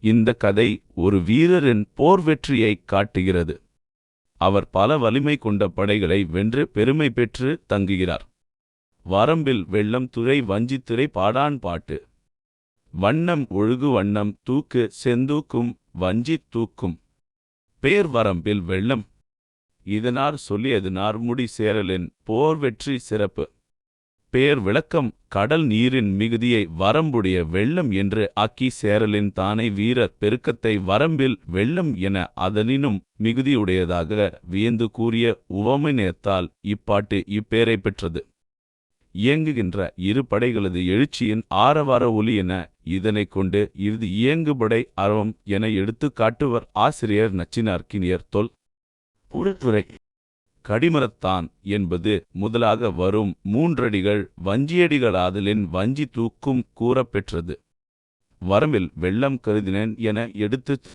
இந்த கதை ஒரு வீரரின் போர் வெற்றியை காட்டுகிறது. அவர் பல வலிமை கொண்ட படைகளை வென்று பெருமை பெற்று தங்குகிறார். வரம்பில் வெள்ளம் துறை வஞ்சித்துறை பாடான் பாட்டு. வண்ணம் ஒழுகு வண்ணம் தூக்கு செந்தூக்கும் வஞ்சி தூக்கும். பேர் வரம்பில் வெள்ளம். இதனார் சொல்லியது நார்முடி சேரலின் போர் வெற்றி சிறப்பு. பேர் விளக்கம் கடல் நீரின் மிகுதியை வரம்புடைய வெள்ளம் என்று ஆக்கி சேரலின் தானை வீரர் பெருக்கத்தை வரம்பில் வெள்ளம் என அதனினும் மிகுதியுடையதாக வியந்து கூறிய உவமைநேத்தால் இப்பாட்டு இப்பெயரை பெற்றது. இயங்குகின்ற இரு படைகளது எழுச்சியின் ஆரவார ஒலி என இதனைக் கொண்டு இது இயங்குபடை அறவம் என எடுத்து காட்டுவர் ஆசிரியர் நச்சினார்கினியர் தொல். உடற்துறை கடிமரத்தான் என்பது முதலாக வரும் மூன்றடிகள் வஞ்சியடிகளாதலின் வஞ்சி தூக்கும் கூறப்பெற்றது. வரம்பில் வெள்ளம் கருதினேன் என எடுத்துச்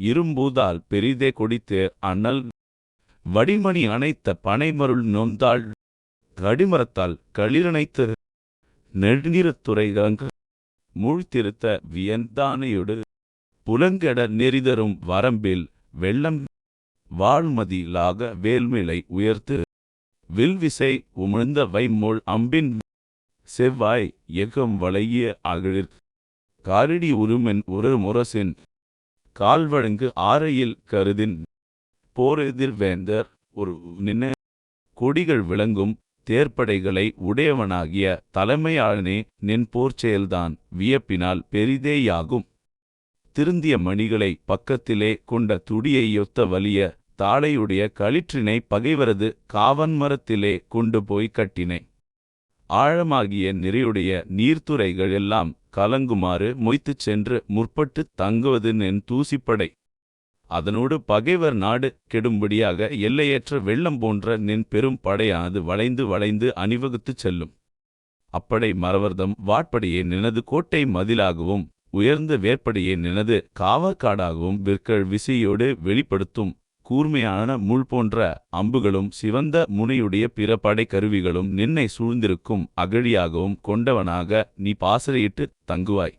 இரும்பூதால் பெரிதே கொடித்து அண்ணல். வடிமணி அணைத்த பனைமருள் நொந்தாள். கடிமரத்தால் களிரணைத்து நெடுநிறத்துறைகங்க மூழ்த்திருத்த வியந்தானையொடு. புலங்கெட நெறிதரும் வரம்பில் வெள்ளம் வாழ்மதியிலாக வேல்மிலை உயர்த்து வில்விசை உமிழ்ந்த வைமோள் அம்பின் செவ்வாய் எகம் வளைய அகழிற் காரிடி உருமென் ஒரு முரசின் கால்வழங்கு ஆரையில் கருதின் போரெதிர் வேந்தர் ஒரு நின்ன கொடிகள் விளங்கும் தேர்ப்படைகளை உடையவனாகிய தலைமையாளனே நின் போர்ச் செயல்தான் வியப்பினால் பெரிதேயாகும். திருந்திய மணிகளை பக்கத்திலே கொண்ட துடியையொத்த வலிய தாளையுடைய களிற்றினை பகைவரது காவன்மரத்திலே கொண்டு போய் கட்டினை ஆழமாகிய நிறையுடைய நீர்த்துறைகள் எல்லாம் கலங்குமாறு மொய்த்துச் சென்று முற்பட்டுத் தங்குவது நின் தூசிப்படை. அதனோடு பகைவர் நாடு கெடும்படியாக எல்லையற்ற வெள்ளம் போன்ற நின் பெரும் படையானது வளைந்து வளைந்து அணிவகுத்துச் செல்லும். அப்படை மறவர்தம் வாட்படையே நினது கோட்டை மதிலாகவும் உயர்ந்த வேற்படையே நினது காவற்காடாகவும் விற்கள் விசையோடு வெளிப்படுத்தும் கூர்மையான முள் போன்ற அம்புகளும் சிவந்த முனையுடைய பிற படைக்கருவிகளும் நின்னை சூழ்ந்திருக்கும் அகழியாகவும் கொண்டவனாக நீ பாசறையிட்டு தங்குவாய்.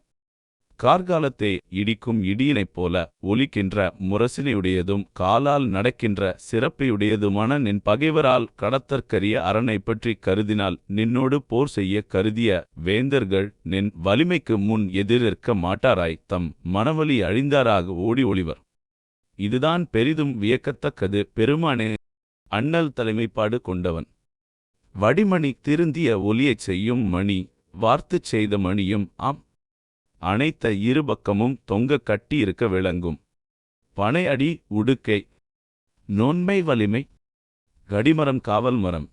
கார்காலத்தை இடிக்கும் இடியினைப் போல ஒலிக்கின்ற முரசினையுடையதும் காலால் நடக்கின்ற சிறப்பையுடையதுமான நின் பகைவரால் கடத்தற்கரிய அரணை பற்றி கருதினால் நின்னோடு போர் செய்ய கருதிய வேந்தர்கள் நின் வலிமைக்கு முன் எதிரிருக்க மாட்டாராய் தம் மனவலி அழிந்தாராக ஓடி ஒளிவர். இதுதான் பெரிதும் வியக்கத்தக்கது பெருமானே அண்ணல் தலைமைப்பாடு கொண்டவன். வடிமணி திருந்திய ஒலியைச் செய்யும் மணி வார்த்துச் செய்த மணியும் ஆம் அனைத்த இருபக்கமும் தொங்க கட்டியிருக்க விளங்கும். பனை அடி உடுக்கை. நோன்மை வலிமை. கடிமரம் காவல் மரம்.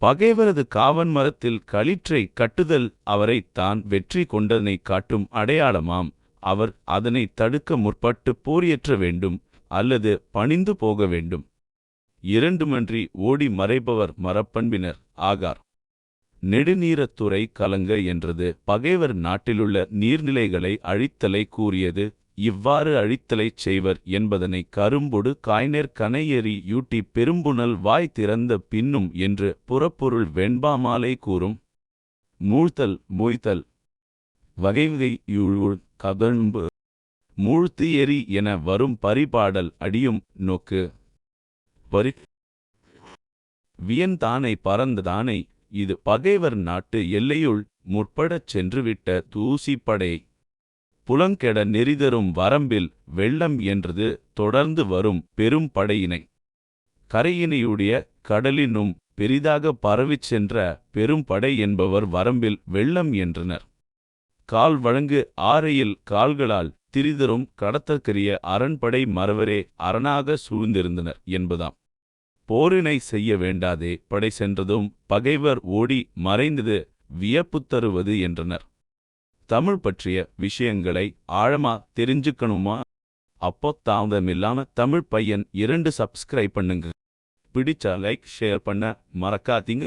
பகைவரது காவன் மரத்தில் களிற்றை கட்டுதல் அவரை தான் வெற்றி கொண்டதனை காட்டும் அடையாளமாம். அவர் அதனை தடுக்க முற்பட்டு போரியற்ற வேண்டும் அல்லது பணிந்து போக வேண்டும். இரண்டுமன்றி ஓடி மறைபவர் மரப்பண்பினர் ஆகார். நெடுநீரத்துறை கலங்க என்றது. பகைவர் நாட்டிலுள்ள நீர்நிலைகளை அழித்தலை கூறியது. இவ்வாறு அழித்தலைச் செய்வர் என்பதனை கரும்பொடு காய்நேர் கனையெறி யூட்டி பெரும்புணல் வாய் திறந்த பின்னும் என்று புறப்பொருள் வெண்பாமாலை கூறும். மூழ்த்தல் மொய்த்தல் வகைவகை யூழ் கதழ்ம்பு. மூழ்த்து எரி என வரும் பரிபாடல் அடியும் நோக்கு. பரி வியன்தானை பறந்ததானை இது பகைவர் நாட்டு எல்லையுள் முற்படச் சென்றுவிட்ட தூசிப்படை. புலங்கெட நெறிதரும் வரம்பில் வெள்ளம் என்றது தொடர்ந்து வரும் பெரும் படையினை. கரையினையுடைய கடலினும் பெரிதாக பரவிச் சென்ற பெரும் படை என்பவர் வரம்பில் வெள்ளம் என்றனர். கால் வழங்கு ஆரையில் கால்களால் திரிதரும் கடத்தற்கரிய அரண்படை மறவரே அரணாக சூழ்ந்திருந்தனர் என்பதாம். போரினை செய்ய வேண்டாதே. படை சென்றதும் பகைவர் ஓடி மறைந்தது வியப்பு தருவது என்றனர். தமிழ் பற்றிய விஷயங்களை ஆழமா தெரிஞ்சுக்கணுமா? அப்போ தாமதமில்லாம தமிழ் பையன் இரண்டு சப்ஸ்கிரைப் பண்ணுங்க. பிடிச்சா லைக் ஷேர் பண்ண மறக்காதீங்க.